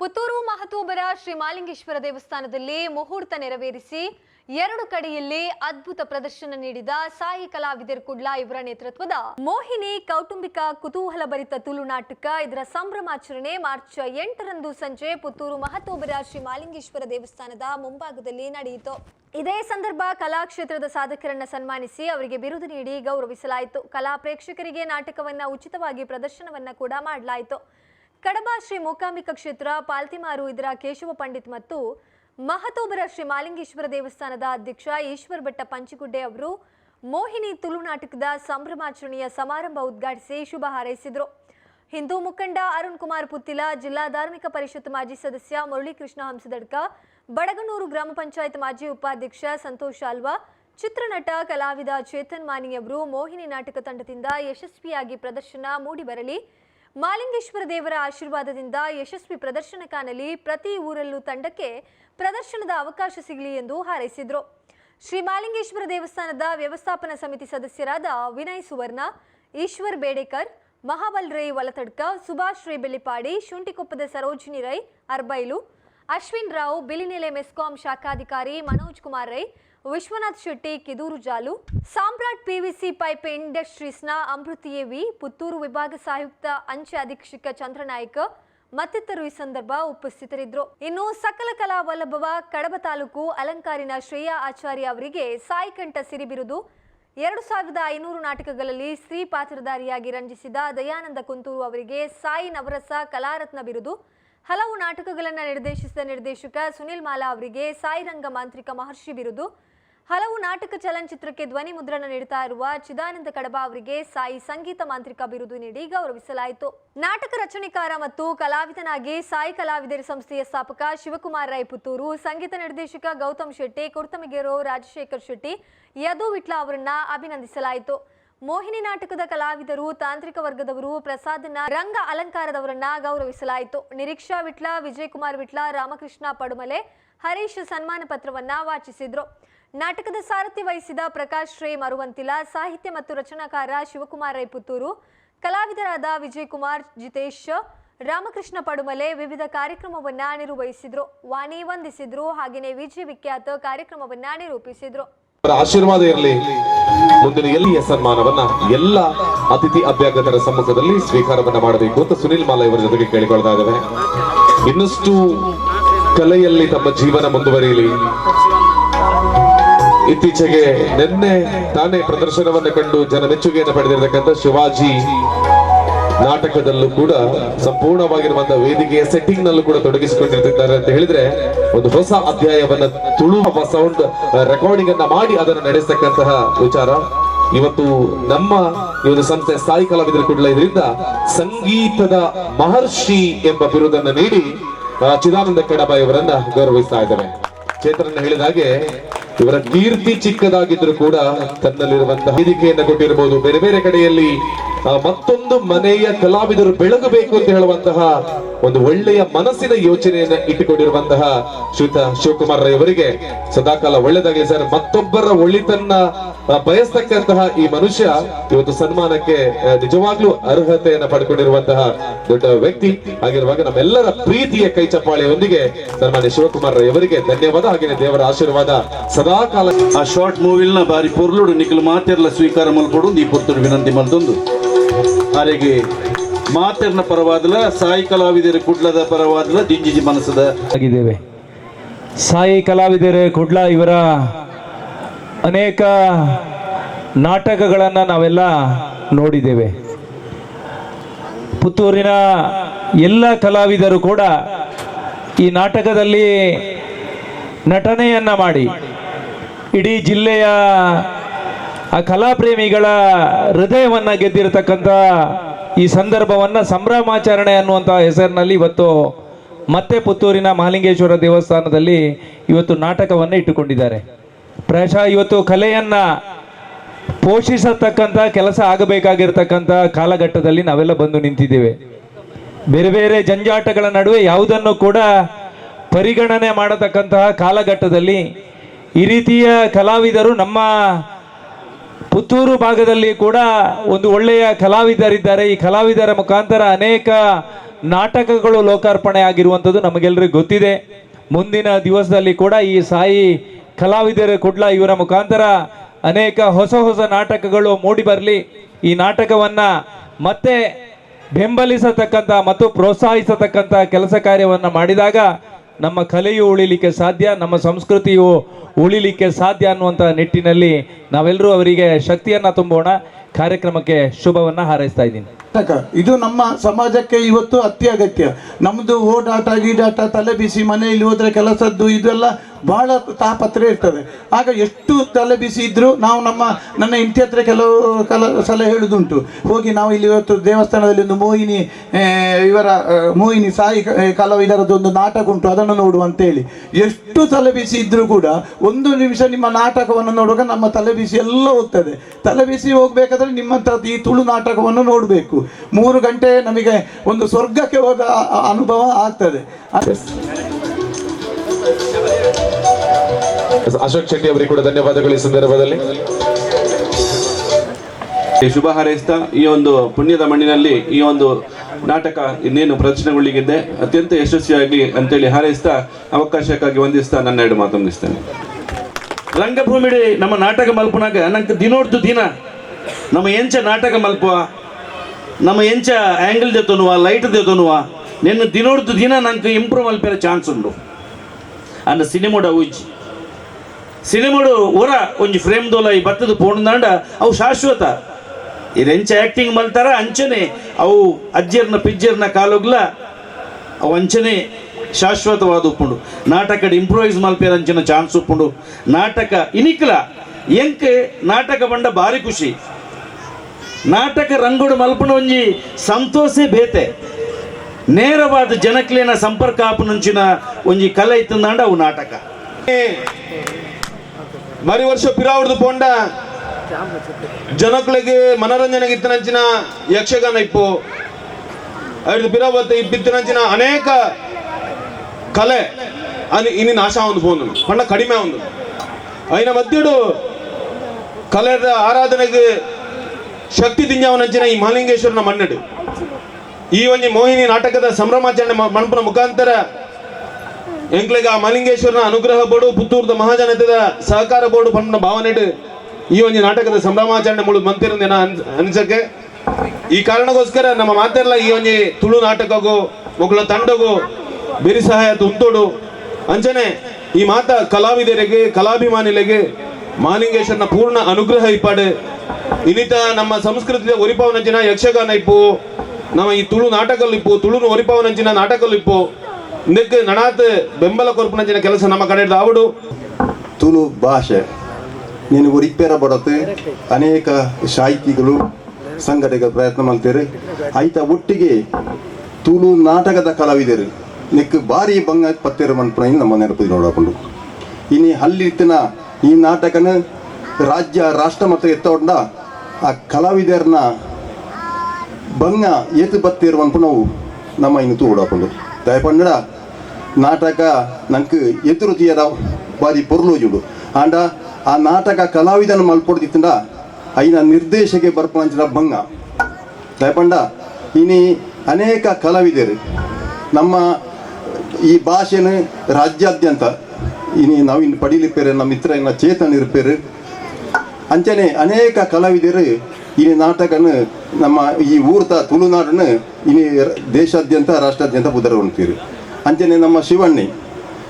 ಪುತ್ತೂರು ಮಹತೋಬರ ಶ್ರೀ ಮಾಲಿಂಗೇಶ್ವರ ದೇವಸ್ಥಾನದಲ್ಲಿ ಮುಹೂರ್ತ ನೆರವೇರಿಸಿ ಎರಡು ಕಡೆಯಲ್ಲಿ ಅದ್ಭುತ ಪ್ರದರ್ಶನ ನೀಡಿದ ಸಾಯಿ ಕಲಾವಿದರ್ ಕುಡ್ಲಾ ಇವರ ನೇತೃತ್ವದ ಮೋಹಿನಿ ಕೌಟುಂಬಿಕ ಕುತೂಹಲ ಭರಿತ ತುಳು ನಾಟಕ ಇದರ ಸಂಭ್ರಮಾಚರಣೆ ಮಾರ್ಚ್ ಎಂಟರಂದು ಸಂಜೆ ಪುತ್ತೂರು ಮಹತೋಬರ ಶ್ರೀ ಮಾಲಿಂಗೇಶ್ವರ ದೇವಸ್ಥಾನದ ಮುಂಭಾಗದಲ್ಲಿ ನಡೆಯಿತು. ಇದೇ ಸಂದರ್ಭ ಕಲಾಕ್ಷೇತ್ರದ ಸಾಧಕರನ್ನ ಸನ್ಮಾನಿಸಿ ಅವರಿಗೆ ಬಿರುದು ನೀಡಿ ಗೌರವಿಸಲಾಯಿತು. ಕಲಾ ಪ್ರೇಕ್ಷಕರಿಗೆ ನಾಟಕವನ್ನ ಉಚಿತವಾಗಿ ಪ್ರದರ್ಶನವನ್ನ ಕೂಡ ಮಾಡಲಾಯಿತು. ಕಡಬ ಶ್ರೀ ಮೂಕಾಂಬಿಕಾ ಕ್ಷೇತ್ರ, ಪಾಲ್ತಿಮಾರು ಇದರ ಕೇಶವ ಪಂಡಿತ್ ಮತ್ತು ಮಹತೋಬರ ಶ್ರೀ ಮಾಲಿಂಗೇಶ್ವರ ದೇವಸ್ಥಾನದ ಅಧ್ಯಕ್ಷ ಈಶ್ವರ್ ಭಟ್ಟ ಪಂಚಿಗುಡ್ಡೆ ಅವರು ಮೋಹಿನಿ ತುಳು ನಾಟಕದ ಸಂಭ್ರಮಾಚರಣೆಯ ಸಮಾರಂಭ ಉದ್ಘಾಟಿಸಿ ಶುಭ ಹಾರೈಸಿದರು. ಹಿಂದೂ ಮುಖಂಡ ಅರುಣ್ ಕುಮಾರ್ ಪುತ್ತಿಲ, ಜಿಲ್ಲಾ ಧಾರ್ಮಿಕ ಪರಿಷತ್ ಮಾಜಿ ಸದಸ್ಯ ಮುರಳೀಕೃಷ್ಣ ಹಂಸದಡ್ಕ, ಬಡಗನೂರು ಗ್ರಾಮ ಪಂಚಾಯತ್ ಮಾಜಿ ಉಪಾಧ್ಯಕ್ಷ ಸಂತೋಷ್ ಆಲ್ವಾ ಚಿತ್ರನಟ ಕಲಾವಿದ ಚೇತನ್ ಮಾನಿ ಅವರು ಮೋಹಿನಿ ನಾಟಕ ತಂಡದಿಂದ ಯಶಸ್ವಿಯಾಗಿ ಪ್ರದರ್ಶನ ಮೂಡಿಬರಲಿ. ಮಾಲಿಂಗೇಶ್ವರ ದೇವರ ಆಶೀರ್ವಾದದಿಂದ ಯಶಸ್ವಿ ಪ್ರದರ್ಶನ ಕಾಣಲಿ, ಪ್ರತಿ ಊರಲ್ಲೂ ತಂಡಕ್ಕೆ ಪ್ರದರ್ಶನದ ಅವಕಾಶ ಸಿಗಲಿ ಎಂದು ಹಾರೈಸಿದರು. ಶ್ರೀ ಮಾಲಿಂಗೇಶ್ವರ ದೇವಸ್ಥಾನದ ವ್ಯವಸ್ಥಾಪನಾ ಸಮಿತಿ ಸದಸ್ಯರಾದ ವಿನಯ್ ಸುವರ್ಣ, ಈಶ್ವರ್ ಬೇಡೇಕರ್, ಮಹಾಬಲ್ ರೈ ವಲತಡ್ಕ, ಸುಭಾಷ್ ರೈ ಬೆಳ್ಳಿಪಾಡಿ, ಶುಂಠಿಕೊಪ್ಪದ ಸರೋಜಿನಿ ರೈ, ಅರ್ಬೈಲು, ಅಶ್ವಿನ್ ರಾವ್ ಬಿಲಿನೆಲೆ ಮೆಸ್ಕಾಂ ಶಾಖಾಧಿಕಾರಿ ಮನೋಜ್ ಕುಮಾರ್ ರೈ ವಿಶ್ವನಾಥ್ ಶೆಟ್ಟಿ, ಕಿದೂರು ಜಾಲು. ಸಾಮ್ರಾಟ್ ಪಿವಿಸಿ ಪೈಪ್ ಇಂಡಸ್ಟ್ರೀಸ್ನ ಅಮೃತಿ ವಿ ಪುತ್ತೂರು ವಿಭಾಗ ಸಂಯುಕ್ತ ಅಂಚೆ ಅಧೀಕ್ಷಕ ಚಂದ್ರನಾಯ್ಕ ಮತ್ತಿತರರು ಈ ಸಂದರ್ಭ ಉಪಸ್ಥಿತರಿದ್ದರು. ಇನ್ನು ಸಕಲ ಕಲಾ ವಲ್ಲಭವ, ಕಡಬ ತಾಲೂಕು ಅಲಂಕಾರಿನ ಶ್ರೇಯಾ ಆಚಾರ್ಯ ಅವರಿಗೆ ಸಾಯಿಕಂಠ ಸಿರಿ ಬಿರುದು. ಎರಡು ಸಾವಿರದ ಐನೂರು ನಾಟಕಗಳಲ್ಲಿ ಸ್ತ್ರೀ ಪಾತ್ರಧಾರಿಯಾಗಿ ರಂಜಿಸಿದ ದಯಾನಂದ ಕುಂತೂರು ಅವರಿಗೆ ಸಾಯಿ ನವರಸ ಕಲಾರತ್ನ ಬಿರುದು. ಹಲವು ನಾಟಕಗಳನ್ನು ನಿರ್ದೇಶಿಸಿದ ನಿರ್ದೇಶಕ ಸುನಿಲ್ ಮಾಲಾ ಅವರಿಗೆ ಸಾಯಿ ರಂಗ ಮಾಂತ್ರಿಕ ಮಹರ್ಷಿ ಬಿರುದು. ಹಲವು ನಾಟಕ ಚಲನಚಿತ್ರಕ್ಕೆ ಧ್ವನಿ ಮುದ್ರಣ ನೀಡುತ್ತಾ ಇರುವ ಚಿದಾನಂದ ಕಡಬ ಅವರಿಗೆ ಸಾಯಿ ಸಂಗೀತ ಮಾಂತ್ರಿಕ ಬಿರುದು ನೀಡಿ ಗೌರವಿಸಲಾಯಿತು. ನಾಟಕ ರಚನೆಕಾರ ಮತ್ತು ಕಲಾವಿದನಾಗಿ ಸಾಯಿ ಕಲಾವಿದರ ಸಂಸ್ಥೆಯ ಸ್ಥಾಪಕ ಶಿವಕುಮಾರ್ ರಾಯ್ ಪುತ್ತೂರು ಸಂಗೀತ ನಿರ್ದೇಶಕ ಗೌತಮ್ ಶೆಟ್ಟಿ, ಕುರ್ತಮಗೇರೋ ರಾಜಶೇಖರ್ ಶೆಟ್ಟಿ, ಯದು ವಿಟ್ಲ ಅವರನ್ನ ಅಭಿನಂದಿಸಲಾಯಿತು. ಮೋಹಿನಿ ನಾಟಕದ ಕಲಾವಿದರು, ತಾಂತ್ರಿಕ ವರ್ಗದವರು, ಪ್ರಸಾದನ ರಂಗ ಅಲಂಕಾರದವರನ್ನ ಗೌರವಿಸಲಾಯಿತು. ನಿರೀಕ್ಷಾ ವಿಟ್ಲ, ವಿಜಯಕುಮಾರ್ ವಿಟ್ಲ, ರಾಮಕೃಷ್ಣ ಪಡುಮಲೆ, ಹರೀಶ್ ಸನ್ಮಾನ ಪತ್ರವನ್ನ ವಾಚಿಸಿದ್ರು. ನಾಟಕದ ಸಾರಥ್ಯ ವಹಿಸಿದ ಪ್ರಕಾಶ್ ರೇ ಮರುವಂತಿಲ ಸಾಹಿತ್ಯ ಮತ್ತು ರಚನಾಕಾರ ಶಿವಕುಮಾರ್ ರೈ ಪುತ್ತೂರು ಕಲಾವಿದರಾದ ವಿಜಯಕುಮಾರ್, ಜಿತೇಶ್, ರಾಮಕೃಷ್ಣ ಪಡುಮಲೆ ವಿವಿಧ ಕಾರ್ಯಕ್ರಮವನ್ನ ನಿರ್ವಹಿಸಿದ್ರು. ವಾಣಿ ವಂದಿಸಿದ್ರು. ಹಾಗೆಯೇ ವಿಜಯ ವಿಖ್ಯಾತ ಕಾರ್ಯಕ್ರಮವನ್ನ ನಿರೂಪಿಸಿದ್ರು. ಆಶೀರ್ವಾದ ಇರಲಿ. ಮುಂದಿನ ಎಲ್ಲಿಯ ಸನ್ಮಾನವನ್ನ ಎಲ್ಲ ಅತಿಥಿ ಅಭ್ಯಾಗತರ ಸಮ್ಮುಖದಲ್ಲಿ ಸ್ವೀಕಾರವನ್ನ ಮಾಡಬೇಕು ಅಂತ ಸುನಿಲ್ ಮಾಲಾ ಇವರ ಜೊತೆಗೆ ಕೇಳಿಕೊಳ್ತಾ ಇದ್ದೇವೆ. ಇನ್ನಷ್ಟು ಕಲೆಯಲ್ಲಿ ತಮ್ಮ ಜೀವನ ಮುಂದುವರಿಯಲಿ. ಇತ್ತೀಚೆಗೆ ನಿನ್ನೆ ತಾನೇ ಪ್ರದರ್ಶನವನ್ನು ಕಂಡು ಜನ ಮೆಚ್ಚುಗೆಯನ್ನು ಪಡೆದಿರತಕ್ಕಂಥ ಶಿವಾಜಿ ನಾಟಕದಲ್ಲೂ ಕೂಡ ಸಂಪೂರ್ಣವಾಗಿರುವಂತಹ ವೇದಿಕೆಯ ಸೆಟ್ಟಿಂಗ್ ನಲ್ಲೂ ಕೂಡ ತೊಡಗಿಸಿಕೊಂಡಿರ್ತಿದ್ದಾರೆ ಅಂತ ಹೇಳಿದ್ರೆ ಒಂದು ಹೊಸ ಅಧ್ಯಾಯವನ್ನ ತುಳುವ ಸೌಂಡ್ ರೆಕಾರ್ಡಿಂಗ್ ಅನ್ನ ಮಾಡಿ ಅದನ್ನು ನಡೆಸತಕ್ಕಂತಹ ವಿಚಾರ. ಇವತ್ತು ನಮ್ಮ ಈ ಒಂದು ಸಂಸ್ಥೆ ಸ್ಥಾಯಿ ಕಲಾವಿದರು ಕೂಡ ಇದರಿಂದ ಸಂಗೀತದ ಮಹರ್ಷಿ ಎಂಬ ಬಿರುದನ್ನು ನೀಡಿ ಚಿದಾನಂದ ಕಡಬಾಯಿ ಅವರನ್ನ ಗೌರವಿಸ್ತಾ ಇದ್ದಾರೆ ಚೇತನನ್ನ ಹೇಳಿದ ಹಾಗೆ ಇವರ ಕೀರ್ತಿ ಚಿಕ್ಕದಾಗಿದ್ರು ಕೂಡ ತನ್ನಲ್ಲಿರುವಂತಹ ವೇದಿಕೆಯನ್ನು ಕೊಟ್ಟಿರಬಹುದು. ಬೇರೆ ಬೇರೆ ಕಡೆಯಲ್ಲಿ ಮತ್ತೊಂದು ಮನೆಯ ಕಲಾವಿದರು ಬೆಳಗಬೇಕು ಅಂತ ಹೇಳುವಂತಹ ಒಂದು ಒಳ್ಳೆಯ ಮನಸ್ಸಿನ ಯೋಚನೆಯನ್ನ ಇಟ್ಟುಕೊಂಡಿರುವಂತಹ ಶ್ರೀತ ಶಿವಕುಮಾರ್ ರೈ ಅವರಿಗೆ ಸದಾಕಾಲ ಒಳ್ಳೆದಾಗಲಿ ಸರ್. ಮತ್ತೊಬ್ಬರ ಒಳಿತನ್ನ ಬಯಸ್ತಕ್ಕಂತಹ ಈ ಮನುಷ್ಯ ಇವತ್ತು ಸನ್ಮಾನಕ್ಕೆ ನಿಜವಾಗ್ಲೂ ಅರ್ಹತೆಯನ್ನ ಪಡ್ಕೊಂಡಿರುವಂತಹ ದೊಡ್ಡ ವ್ಯಕ್ತಿ ಆಗಿರುವಾಗ ನಮ್ಮೆಲ್ಲರ ಪ್ರೀತಿಯ ಕೈ ಚಪ್ಪಾಳೆಯೊಂದಿಗೆ ಸನ್ಮಾನ್ಯ ಶಿವಕುಮಾರ್ ರೈ ಅವರಿಗೆ ಧನ್ಯವಾದ. ಹಾಗೆ ದೇವರ ಆಶೀರ್ವಾದ ಸದಾಕಾಲ. ಆ ಶಾರ್ಟ್ ಮೂವಿಲ್ನ ಬಾರಿ ಪೊರ್ಲುಡು ನಿಖಿಲ್ ಮಾತೆರ್ಲ ಸ್ವೀಕಾರ ಮಲ್ಕೊಡು. ಈ ಪುರ್ತುಡು ವಿನಂತಿ ಮಲ್ತೊಂದು ಆರೆಗೆ ಮಾತೆರ್ನ ಪರವಾದಲ ಸಾಯಿ ಕಲಾವಿದರ ಕುಡ್ಲದ ಪರವಾದಲ ದಿಂಜಿಜಿ ಮನಸ್ಸದ ಆಗಿದ್ದೇವೆ. ಸಾಯಿ ಕಲಾವಿದರ ಕುಡ್ಲ ಇವರ ಅನೇಕ ನಾಟಕಗಳನ್ನು ನಾವೆಲ್ಲ ನೋಡಿದ್ದೇವೆ. ಪುತ್ತೂರಿನ ಎಲ್ಲ ಕಲಾವಿದರು ಕೂಡ ಈ ನಾಟಕದಲ್ಲಿ ನಟನೆಯನ್ನ ಮಾಡಿ. ಇಡೀ ಜಿಲ್ಲೆಯ ಆ ಕಲಾಪ್ರೇಮಿಗಳ ಹೃದಯವನ್ನು ಗೆದ್ದಿರತಕ್ಕಂಥ ಈ ಸಂದರ್ಭವನ್ನು ಸಂಭ್ರಮಾಚರಣೆ ಅನ್ನುವಂಥ ಹೆಸರಿನಲ್ಲಿ ಇವತ್ತು ಮತ್ತೆ ಪುತ್ತೂರಿನ ಮಹಾಲಿಂಗೇಶ್ವರ ದೇವಸ್ಥಾನದಲ್ಲಿ ಇವತ್ತು ನಾಟಕವನ್ನು ಇಟ್ಟುಕೊಂಡಿದ್ದಾರೆ. ಪ್ರಾಯಶಃ ಇವತ್ತು ಕಲೆಯನ್ನು ಪೋಷಿಸತಕ್ಕಂಥ ಕೆಲಸ ಆಗಬೇಕಾಗಿರ್ತಕ್ಕಂಥ ಕಾಲಘಟ್ಟದಲ್ಲಿ ನಾವೆಲ್ಲ ಬಂದು ನಿಂತಿದ್ದೇವೆ. ಬೇರೆ ಬೇರೆ ಜಂಜಾಟಗಳ ನಡುವೆ ಯಾವುದನ್ನು ಕೂಡ ಪರಿಗಣನೆ ಮಾಡತಕ್ಕಂತಹ ಕಾಲಘಟ್ಟದಲ್ಲಿ ಈ ರೀತಿಯ ಕಲಾವಿದರು ನಮ್ಮ ಪುತ್ತೂರು ಭಾಗದಲ್ಲಿ ಕೂಡ ಒಂದು ಒಳ್ಳೆಯ ಕಲಾವಿದರಿದ್ದಾರೆ. ಈ ಕಲಾವಿದರ ಮುಖಾಂತರ ಅನೇಕ ನಾಟಕಗಳು ಲೋಕಾರ್ಪಣೆ ಆಗಿರುವಂಥದ್ದು ನಮಗೆಲ್ಲರಿಗೂ ಗೊತ್ತಿದೆ. ಮುಂದಿನ ದಿವಸದಲ್ಲಿ ಕೂಡ ಈ ಸಾಯಿ ಕಲಾವಿದರ ಕುಡ್ಲ ಇವರ ಮುಖಾಂತರ ಅನೇಕ ಹೊಸ ಹೊಸ ನಾಟಕಗಳು ಮೂಡಿ ಬರಲಿ. ಈ ನಾಟಕವನ್ನು ಮತ್ತೆ ಬೆಂಬಲಿಸತಕ್ಕಂಥ ಮತ್ತು ಪ್ರೋತ್ಸಾಹಿಸತಕ್ಕಂಥ ಕೆಲಸ ಕಾರ್ಯವನ್ನು ಮಾಡಿದಾಗ ನಮ್ಮ ಕಲೆಯು ಉಳಿಲಿಕ್ಕೆ ಸಾಧ್ಯ, ನಮ್ಮ ಸಂಸ್ಕೃತಿಯು ಉಳಿಲಿಕ್ಕೆ ಸಾಧ್ಯ ಅನ್ನುವಂಥ ನಿಟ್ಟಿನಲ್ಲಿ ನಾವೆಲ್ಲರೂ ಅವರಿಗೆ ಶಕ್ತಿಯನ್ನ ತುಂಬೋಣ, ಕಾರ್ಯಕ್ರಮಕ್ಕೆ ಶುಭವನ್ನ ಹಾರೈಸ್ತಾ ಇದ್ದೀನಿ. ಇದು ನಮ್ಮ ಸಮಾಜಕ್ಕೆ ಇವತ್ತು ಅತ್ಯಗತ್ಯ. ನಮ್ಮದು ಓಡಾಟ, ಗೀಡಾಟ, ತಲೆ ಬಿಸಿ ಮನೆಯಲ್ಲಿ ಹೋದ್ರೆ ಕೆಲಸದ್ದು, ಇದೆಲ್ಲ ಬಹಳ ತಾಪತ್ರ ಇರ್ತದೆ. ಆಗ ಎಷ್ಟು ತಲೆ ಬಿಸಿ ಇದ್ರೂ ನಾವು ನಮ್ಮ, ನನ್ನ ಇಂಟಿ ಹತ್ರ ಕೆಲವು ಕಲ ಸಲಹೆ ಹೇಳುದುಂಟು. ಹೋಗಿ ನಾವು ಇಲ್ಲಿ ಇವತ್ತು ದೇವಸ್ಥಾನದಲ್ಲಿ ಒಂದು ಮೋಹಿನಿ ಇವರ ಮೋಹಿನಿ ಸಾಯಿ ಕಲಾವಿದರದ್ದು ಒಂದು ನಾಟಕ ಉಂಟು, ಅದನ್ನು ನೋಡು ಅಂತೇಳಿ. ಎಷ್ಟು ತಲೆ ಬಿಸಿ ಇದ್ರೂ ಕೂಡ ಒಂದು ನಿಮಿಷ ನಿಮ್ಮ ನಾಟಕವನ್ನು ನೋಡುವಾಗ ನಮ್ಮ ತಲೆ ಬಿಸಿ ಎಲ್ಲ ಹೋಗ್ತದೆ. ತಲೆ ಬಿಸಿ ಹೋಗ್ಬೇಕಾದ್ರೆ ನಿಮ್ಮಂಥದ್ದು ಈ ತುಳು ನಾಟಕವನ್ನು ನೋಡಬೇಕು. ಮೂರು ಗಂಟೆ ನಮಗೆ ಒಂದು ಸ್ವರ್ಗಕ್ಕೆ ಹೋದ ಅನುಭವ ಆಗ್ತದೆ. ಅದೇ. ಅಶೋಕ್ ಶೆಟ್ಟಿ ಅವರಿಗೆ ಕೂಡ ಧನ್ಯವಾದಗಳು ಈ ಸಂದರ್ಭದಲ್ಲಿ. ಈ ಶುಭ ಹಾರೈಸ್ತಾ ಈ ಒಂದು ಪುಣ್ಯದ ಮಣ್ಣಿನಲ್ಲಿ ಈ ಒಂದು ನಾಟಕ ಇನ್ನೇನು ಪ್ರದರ್ಶನಗೊಳ್ಳಿಗಿದೆ ಅತ್ಯಂತ ಯಶಸ್ವಿಯಾಗಿ ಅಂತೇಳಿ ಹಾರೈಸ್ತಾ ಅವಕಾಶಕ್ಕಾಗಿ ವಂದಿಸ್ತಾ ನನ್ನ ಎರಡು ಮಾತು ಮುಗಿಸ್ತೇನೆ. ರಂಗಭೂಮಿಡಿ ನಮ್ಮ ನಾಟಕ ಮಲ್ಪನಾಗ ನಂಗೆ ದಿನೋಡ್ದು ದಿನ ನಮ್ಮ ಎಂಚ ನಾಟಕ ಮಲ್ಪುವ ನಮ್ಮ ಎಂಚ ಆ್ಯಂಗಲ್ ದೆತೋನುವಾ ಲೈಟ್ ಜೊತನುವ ನಿನ್ನ ದಿನೋಡ್ದು ದಿನ ನಂಗೆ ಇಂಪ್ರೂವ್ ಮಲ್ಪಿರೋ ಚಾನ್ಸ್ ಉಂಟು ಅನ್ನ ಸಿನಿಮೋಡ ಉಜ್ಜಿ ಸಿನಿಮಾಡು ಉರ ಒಂಜಿ ಫ್ರೇಮ್ ದೋಲ ಈ ಬತ್ತದ ಪೋಣದಾಂಡ ಅವು ಶಾಶ್ವತ. ಇದೆಂಚ ಆಕ್ಟಿಂಗ್ ಮಲ್ತಾರ, ಅಂಚನೆ ಅವು ಅಜ್ಜರ್ನ ಪಿಜ್ಜರ್ನ ಕಾಲುಗ್ಲ, ಅವು ಅಂಚನೆ ಶಾಶ್ವತವಾದ ಉಪ್ಪುಂಡು. ನಾಟಕಡ್ ಇಂಪ್ರೂವೈಸ್ ಮಲ್ಪೇರ ಅಂಚಿನ ಚಾನ್ಸ್ ಉಪ್ಪುಂಡು. ನಾಟಕ ಇನಿಕ್ಲ, ಎಂಕೆ ನಾಟಕ ಬಂಡ ಭಾರಿ ಖುಷಿ. ನಾಟಕ ರಂಗುಡು ಮಲ್ಪಣ ಒಂಜಿ ಸಂತೋಷೇ ಬೇತೆ ನೇರವಾದ ಜನಕ್ಲೇನ ಸಂಪರ್ಕ ಆಪುನಂಚಿನ ಒಂಜಿ ಕಲೆ ಇತ್ತಂದಾಂಡ ಅವು ನಾಟಕ. మరి ವರ್ಷ పిరావుడు పోండ. ಜನಗಳಿಗೆ ಮನರಂಜನೆಗೆ ಇತ್ತಿನಂಚಿನ ಯಕ್ಷಗಾನ ಇಪ್ಪು ಅಡ್ದು ಪಿರಾವತ್ತು ಇಪ್ಪಿತ್ತಿನಂಚಿನ ಅನೇಕ ಕಲೆ అని ಇನಿ ನಾಶ ఉంది పోను ಪಂಡ ಕಡಿಮೆ ఉంది. అయిన ಮತ್ತಿಡು కళ ఆరాధనకి ಶಕ್ತಿ ತಿಂಜಾವನಂಚಿನ ಈ ಮಹಾಲಿಂಗೇಶ್ವರನ ಮನ್ನಡು ಈ ಒಂದು ಮೋಹಿನಿ ನಾಟಕದ ಸಂಭ್ರಮಾಚರಣೆ ಮನಪನ ಮುಖಾಂತರ ಎಂಕ್ಲೆಗೆ ಮಲಿಂಗೇಶ್ವರನ ಅನುಗ್ರಹ ಬೋರ್ಡು, ಪುತ್ತೂರ್ದ ಮಹಾಜನತೆದ ಸಹಕಾರ ಬೋರ್ಡು ಪಂಡ ಭಾವನೆ ಈ ಒಂದು ನಾಟಕದ ಸಂಭ್ರಮಾಚರಣೆ ಮುಳು ಮಂತಿರಂದೇನ ಅನಿಸಕ್ಕೆ. ಈ ಕಾರಣಕ್ಕೋಸ್ಕರ ನಮ್ಮ ಮಾತೆಲ್ಲ ಈ ಒಂದು ತುಳು ನಾಟಕಗೂ, ಮಕ್ಕಳ ತಂಡಗೂ ಬೇರೆ ಸಹಾಯ ತುಂತೋಡು ಅಂಚನೆ ಈ ಮಾತ ಕಲಾವಿದರಿಗೆ, ಕಲಾಭಿಮಾನಿಗಳಿಗೆ ಮಾಲಿಂಗೇಶ್ವರನ ಪೂರ್ಣ ಅನುಗ್ರಹ ಇಪ್ಪಾಡು. ಇನ್ನಿತ ನಮ್ಮ ಸಂಸ್ಕೃತಿಯ ಒರಿಪಾವನಂಚಿನ ಯಕ್ಷಗಾನ ಇಪ್ಪು, ನಮ್ಮ ಈ ತುಳು ನಾಟಕಲ್ ಇಪ್ಪು ತುಳು ಒರಿಪಾವನಂಚಿನ ನಾಟಕಲ್ ಇಪ್ಪು ಇದಕ್ಕೆ ನಡಾತ್ ಬೆಂಬಲ ಕೊರ್ಪುನಂಚಿನ ಕೆಲಸ ನಮ್ಮ ಕಡೆ ಆವಡು ತುಳು ಭಾಷೆ. ನೀನು ರಿಪೇರ ಬಡತ್ತೆ ಅನೇಕ ಸಾಹಿತಿಗಳು ಸಂಘಟಕ ಪ್ರಯತ್ನ ಮಾಡ್ತಾರೆ. ಆಯ್ತ ಒಟ್ಟಿಗೆ ತುಳು ನಾಟಕದ ಕಲಾವಿದರು ನೆಕ್ ಭಾರಿ ಬಂಗ ಪತ್ತೇರ ಮನ್ಪುಣ ನಮ್ಮ ನೆನಪು ನೋಡಕೊಂಡು. ಇನ್ನು ಹಲ್ಲಿತ್ತಿನ ಈ ನಾಟಕನ ರಾಜ್ಯ, ರಾಷ್ಟ್ರ ಮತ್ತು ಎತ್ತೊಂಡ ಆ ಕಲಾವಿದರನ್ನ ಬಂಗ ಏತು ಬತ್ತೇರು ಅನ್ಪು ನಾವು ನಮ್ಮ ಇನ್ನು ತೂಡಾಕೊಂಡು ದಯಪಂಡ ನಾಟಕ ನಂಗೆ ಎದುರು ತೀಯದ ಬಾರಿ ಪೊರ್ಲೋಜುಡು ಆಂಡ ಆ ನಾಟಕ ಕಲಾವಿದನ ಮಲ್ಪೊಡ್ದಿತ್ತಂಡ ಐನ ನಿರ್ದೇಶಕ್ಕೆ ಬರ್ಪಂಚಿನ ಭಂಗ. ದಯಪಂಡ, ಇನಿ ಅನೇಕ ಕಲಾವಿದರು ನಮ್ಮ ಈ ಭಾಷೆನ ರಾಜ್ಯಾದ್ಯಂತ ಇನಿ ನಾವಿನ್ ಪಡೀಲಿಪ್ಪೇರೆ ನಮ್ಮ ಮಿತ್ರ ಇನ್ನ ಚೇತನ್ ಇರ್ಪೇರು, ಅಂಚನೆ ಅನೇಕ ಕಲಾವಿದರು ಈ ನಾಟಕನ ನಮ್ಮ ಈ ಊರ್ತ ತುಳುನಾಡನ್ನು ಇಲ್ಲಿ ದೇಶಾದ್ಯಂತ ರಾಷ್ಟ್ರಾದ್ಯಂತ ಉದರ ಉಣ್ತೀರಿ ಅಂಚನೆ ನಮ್ಮ ಶಿವಣ್ಣಿ.